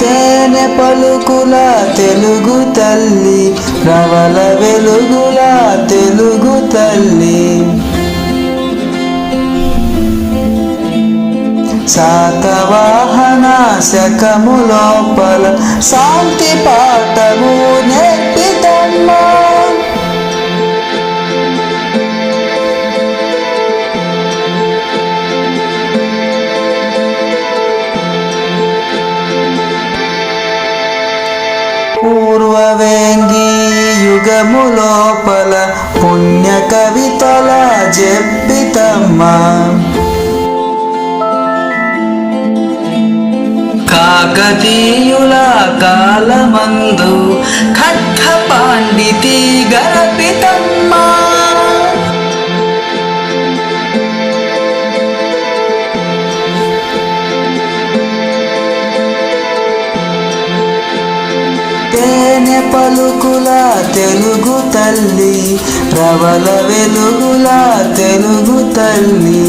తేనె పలుకుల తెలుగు తల్లి రవల వెలుగుల తెలుగు తల్లి. శాతవాహన శకము లోపల శాంతి పాఠము పూర్వవేంగి యుగము లోపల పుణ్య కవితల జెప్పితమ్మా. కాకతీయుల కాలమందు ఖడ్గ పాండితీ గల తేనె పలుకుల తెలుగు తల్లి ప్రబల వెలుగుల తెలుగు తల్లి.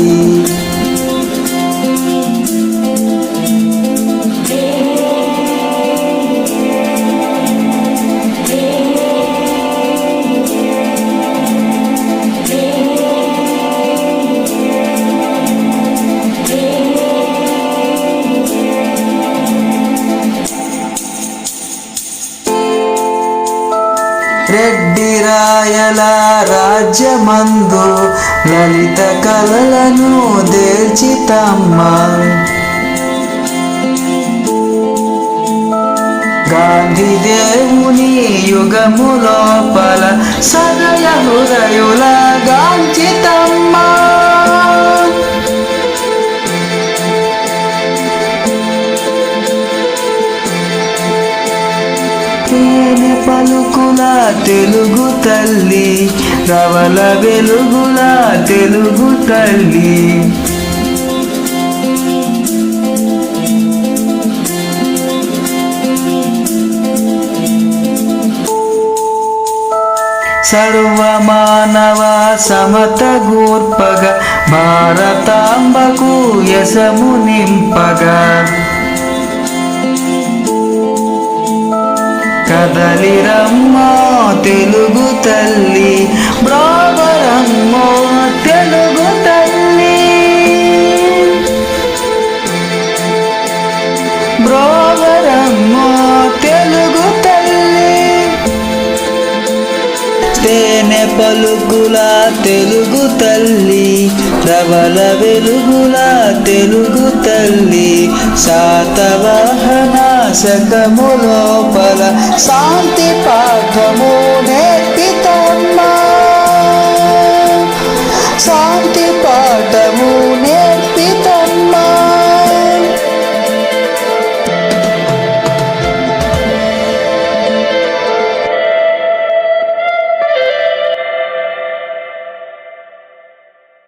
రెడ్డి రాయల రాజ్యమందు లలిత కళలను దేల్చితమ్మ గాంధీ దేవుని యుగము లోపల సత్ తేనె తెలుగు తల్లి రవల వెలుగుల తెలుగు తల్లి. సర్వమానవ సమత గూర్పగ భారతాంబకు యశము నింపగా. కదలిరమ్మో తెలుగు తల్లి. బ్రావరమ్మో తెలుగు తల్లి. బ్రోవరమ్మో తెలుగు తల్లి. తేనె పలుకుల తెలుగు తల్లి. రవల వెలుగుల తెలుగు తల్లి. శాతవాహన శకము లోపల శాంతి పాఠము.